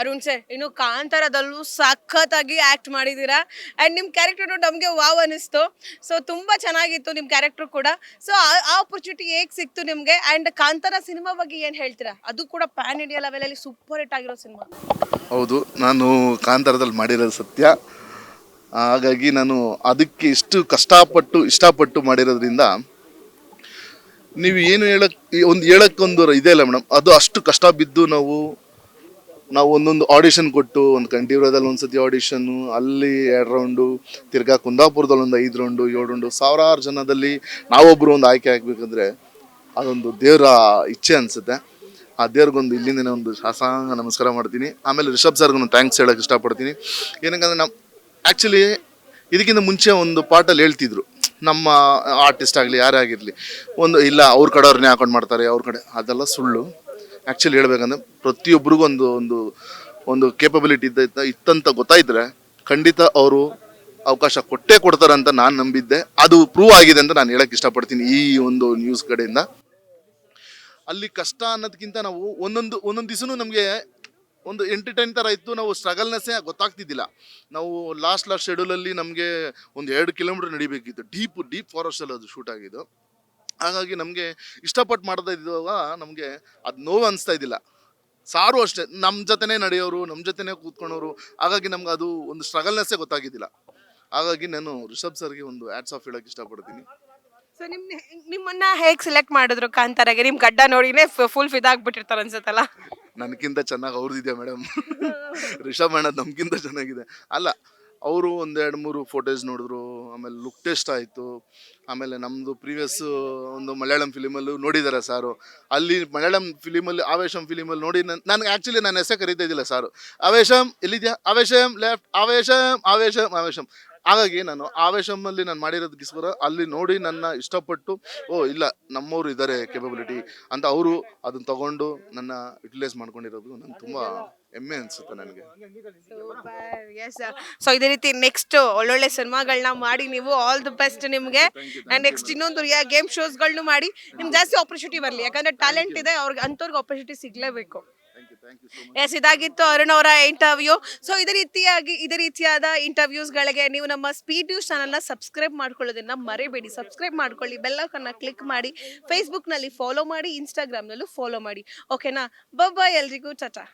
Arun sir, ಇನ್ನು ಕಾಂತಾರದಲ್ಲೂ ಸಖತ್ತಾಗಿ act ಮಾಡಿದ್ದೀರಾ? ಆ್ಯಂಡ್ ನಿಮ್ಮ ಕ್ಯಾರೆಕ್ಟರ್ ನಮಗೆ ವಾವ್ ಅನಿಸ್ತು. ಸೊ ತುಂಬ ಚೆನ್ನಾಗಿತ್ತು ನಿಮ್ಮ ಕ್ಯಾರೆಕ್ಟರ್ ಕೂಡ. ಸೊ ಆ ಆಪರ್ಚುನಿಟಿ ಹೇಗೆ ಸಿಕ್ತು ನಿಮಗೆ? ಆ್ಯಂಡ್ ಕಾಂತಾರ ಸಿನಿಮಾ ಬಗ್ಗೆ ಏನು ಹೇಳ್ತೀರಾ? ಅದು ಕೂಡ ಪ್ಯಾನ್ ಇಂಡಿಯಾ ಲೆವೆಲಲ್ಲಿ ಸೂಪರ್ ಹಿಟ್ ಆಗಿರೋ ಸಿನಿಮಾ ಹೌದು, ನಾನು ಕಾಂತಾರದಲ್ಲಿ ಮಾಡಿರೋದು ಸತ್ಯ. ಹಾಗಾಗಿ ನಾನು ಅದಕ್ಕೆ ಇಷ್ಟು ಕಷ್ಟಪಟ್ಟು, ಇಷ್ಟಪಟ್ಟು ಮಾಡಿರೋದ್ರಿಂದ ನೀವು ಏನು ಹೇಳಕ್ ಒಂದು ಹೇಳಕ್ಕೊಂದು ಇದೆ ಅಲ್ಲ ಮೇಡಮ್. ಅದು ಅಷ್ಟು ಕಷ್ಟ ಬಿದ್ದು ನಾವು ನಾವು ಒಂದೊಂದು ಆಡಿಷನ್ ಕೊಟ್ಟು, ಒಂದು ಕಂಠೀವ್ರದಲ್ಲಿ ಒಂದ್ಸತಿ ಆಡಿಷನ್ನು ಅಲ್ಲಿ ಎರಡು ರೌಂಡು ತಿರ್ಗಾ ಕುಂದಾಪುರದಲ್ಲಿ ಒಂದು ಐದು ರೌಂಡು ಏಳು ರೌಂಡು ಸಾವಿರಾರು ಜನದಲ್ಲಿ ನಾವೊಬ್ಬರು ಒಂದು ಆಯ್ಕೆ ಆಗಬೇಕಂದ್ರೆ ಅದೊಂದು ದೇವರ ಇಚ್ಛೆ ಅನಿಸುತ್ತೆ. ಆ ದೇವ್ರಿಗೊಂದು ಇಲ್ಲಿಂದನೇ ಒಂದು ಶಾಸಾಂಗ ನಮಸ್ಕಾರ ಮಾಡ್ತೀನಿ. ಆಮೇಲೆ ರಿಷಬ್ ಸರ್ಗೂ ಥ್ಯಾಂಕ್ಸ್ ಹೇಳೋಕ್ಕೆ ಇಷ್ಟಪಡ್ತೀನಿ. ಏನಕ್ಕಂದ್ರೆ ನಮ್ಮ ಆ್ಯಕ್ಚುಲಿ ಇದಕ್ಕಿಂತ ಮುಂಚೆ ಒಂದು ಪಾಟಲ್ಲಿ ಹೇಳ್ತಿದ್ರು. ನಮ್ಮ ಆರ್ಟಿಸ್ಟ್ ಆಗಲಿ, ಯಾರೇ ಆಗಿರಲಿ, ಒಂದು, ಇಲ್ಲ, ಅವ್ರ ಕಡೆಯವ್ರನ್ನೇ ಹಾಕೊಂಡು ಮಾಡ್ತಾರೆ, ಅವ್ರ ಕಡೆ, ಅದೆಲ್ಲ ಸುಳ್ಳು. ಆ್ಯಕ್ಚುಲಿ ಹೇಳ್ಬೇಕಂದ್ರೆ ಪ್ರತಿಯೊಬ್ಬರಿಗೂ ಒಂದು ಒಂದು ಒಂದು ಕೇಪಬಿಲಿಟಿ ಇದ್ದ ಇತ್ತಂತ ಗೊತ್ತಾಯಿದ್ರೆ ಖಂಡಿತ ಅವರು ಅವಕಾಶ ಕೊಟ್ಟೇ ಕೊಡ್ತಾರೆ ಅಂತ ನಾನು ನಂಬಿದ್ದೆ. ಅದು ಪ್ರೂವ್ ಆಗಿದೆ ಅಂತ ನಾನು ಹೇಳಕ್ಕೆ ಇಷ್ಟಪಡ್ತೀನಿ ಈ ಒಂದು ನ್ಯೂಸ್ ಕಡೆಯಿಂದ. ಅಲ್ಲಿ ಕಷ್ಟ ಅನ್ನೋದಕ್ಕಿಂತ ನಾವು ಒಂದೊಂದು ಒಂದೊಂದು ದಿವಸನೂ ನಮಗೆ ಒಂದು ಎಂಟರ್ಟೈನ್ ಥರ ಇತ್ತು, ನಾವು ಸ್ಟ್ರಗಲ್ನೆಸ್ಸೇ ಗೊತ್ತಾಗ್ತಿದ್ದಿಲ್ಲ. ನಾವು ಲಾಸ್ಟ್ ಲಾಸ್ಟ್ ಶೆಡ್ಯೂಲಲ್ಲಿ ನಮಗೆ ಒಂದು ಎರಡು ಕಿಲೋಮೀಟರ್ ನಡಿಬೇಕಿತ್ತು. ಡೀಪ್ ಡೀಪ್ ಫಾರೆಸ್ಟಲ್ಲಿ ಅದು ಶೂಟ್ ಆಗಿದ್ದು. ಹಾಗಾಗಿ ನಮಗೆ ಇಷ್ಟಪಟ್ಟು ಮಾಡ್ತಾ ಇದ್ದಾಗ ನಮಗೆ ಅದು ನೋವು ಅನಿಸ್ತಾ ಇದ್ದಿಲ್ಲ. ಸಾರು ಅಷ್ಟೇ ನಮ್ಮ ಜೊತೆನೇ ನಡೆಯೋರು ನಮ್ಮ ಜೊತೆನೇ ಕೂತ್ಕೊಳೋರು ಹಾಗಾಗಿ ನಮ್ಗೆ ಅದು ಒಂದು ಸ್ಟ್ರಗಲ್ನೆಸ್ಸೇ ಗೊತ್ತಾಗಿದ್ದಿಲ್ಲ. ಹಾಗಾಗಿ ನಾನು ರಿಷಬ್ ಸರ್ಗೆ ಒಂದು ಆ್ಯಡ್ಸ್ ಆಫ್ ಹೇಳೋಕ್ಕೆ ಇಷ್ಟಪಡ್ತೀನಿ. ಸೊ ನಿಮ್ಮ ನಿಮ್ಮನ್ನ ಹೇಗೆ ಸೆಲೆಕ್ಟ್ ಮಾಡಿದ್ರು ಕಾಂತಾರಾಗೆ? ನಿಮ್ಮ ಗಡ್ಡ ನೋಡಿನೇ ಫುಲ್ ಫಿದಾಗ್ಬಿಟ್ಟಿರ್ತಾರೆ ಅನ್ಸುತ್ತಲ್ಲ? ನನಗಿಂತ ಚೆನ್ನಾಗಿ ಅವ್ರದ್ದಿದೆ ಮೇಡಮ್ ರಿಷಬ್ ಅಣ್ಣ ನಮಗಿಂತ ಚೆನ್ನಾಗಿದೆ. ಅಲ್ಲ ಅವರು ಒಂದೆರಡು ಮೂರು ಫೋಟೋಸ್ ನೋಡಿದ್ರು, ಆಮೇಲೆ ಲುಕ್ ಟೆಸ್ಟ್ ಆಯಿತು. ಆಮೇಲೆ ನಮ್ಮದು ಪ್ರೀವಿಯಸ್ ಒಂದು ಮಲಯಾಳಂ ಫಿಲಿಮಲ್ಲೂ ನೋಡಿದ್ದಾರೆ ಸಾರು. ಅಲ್ಲಿ ಮಲಯಾಳಂ ಫಿಲಿಮಲ್ಲಿ ಆವೇಶಂ ಫಿಲಿಮಲ್ಲಿ ನೋಡಿ ನಾನು, ನನಗೆ ಆ್ಯಕ್ಚುಲಿ ನನ್ನ ಹೆಸರು ಕರೀತಾ ಇದ್ದಿಲ್ಲ ಸಾರು. ಆವೇಶಂ ಎಲ್ಲಿದ್ಯಾ? ಆವೇಶಂ ಲೆಫ್ಟ್ ಆವೇಶಂ ಆವೇಶಂ ಆವೇಶಂ. ಹಾಗಾಗಿ ನಾನು ಆವೇಶಮಲ್ಲಿ ನಾನು ಮಾಡಿರೋದಕ್ಕೋಸ್ಕರ ಅಲ್ಲಿ ನೋಡಿ ನನ್ನ ಇಷ್ಟಪಟ್ಟು ಓ ಇಲ್ಲ ನಮ್ಮವರು ಇದ್ದಾರೆ ಕೆಪಬಿಲಿಟಿ ಅಂತ ಅವರು ಅದನ್ನ ತಗೊಂಡು ನನ್ನ ಯುಟಿಲೈಸ್ ಮಾಡ್ಕೊಂಡಿರೋದು ನಂಗೆ ತುಂಬಾ ಹೆಮ್ಮೆ ಅನ್ಸುತ್ತೆ ನನಗೆ. ಎಸ್ ಸೊ ಇದೇ ರೀತಿ ನೆಕ್ಸ್ಟ್ ಒಳ್ಳೊಳ್ಳೆ ಸಿನಿಮಾಗಳನ್ನ ಮಾಡಿ ನೀವು ಆಲ್ ದಿ ಬೆಸ್ಟ್ ನಿಮಗೆ. ಅಂಡ್ ನೆಕ್ಸ್ಟ್ ಇನ್ನೊಂದು ಗೇಮ್ ಶೋಸ್ಗಳನ್ನು ಮಾಡಿ. ನಿಮ್ಗೆ ಜಾಸ್ತಿ ಆಪರ್ಚುನಿಟಿ ಬರಲಿ. ಯಾಕಂದ್ರೆ ಟ್ಯಾಲೆಂಟ್ ಇದೆ ಅವ್ರಿಗೆ ಅಂಥವ್ರಿಗೆ ಆಪರ್ಚುನಿಟಿ ಸಿಗಲೇಬೇಕು. ಎಸ್ ಇದಾಗಿತ್ತು ಅರುಣ್ ಅವರ ಇಂಟರ್ವ್ಯೂ ಸೊ ಇದೇ ರೀತಿಯಾಗಿ, ಇದೇ ರೀತಿಯಾದ ಇಂಟರ್ವ್ಯೂಸ್ಗಳಿಗೆ ನೀವು ನಮ್ಮ ಸ್ಪೀಡ್ ನ್ಯೂಸ್ ಚಾನಲ್ನ ಸಬ್ಸ್ಕ್ರೈಬ್ ಮಾಡ್ಕೊಳ್ಳೋದನ್ನ ಮರಿಬೇಡಿ. ಸಬ್ಸ್ಕ್ರೈಬ್ ಮಾಡ್ಕೊಳ್ಳಿ ಬೆಲ್ಲಕನ್ನ ಕ್ಲಿಕ್ ಮಾಡಿ ಫೇಸ್ಬುಕ್ನಲ್ಲಿ ಫಾಲೋ ಮಾಡಿ ಇನ್ಸ್ಟಾಗ್ರಾಮ್ನಲ್ಲೂ ಫಾಲೋ ಮಾಡಿ. ಓಕೆನಾ ಬಾಯ್ ಎಲ್ರಿಗೂ, ಚಾಚಾ.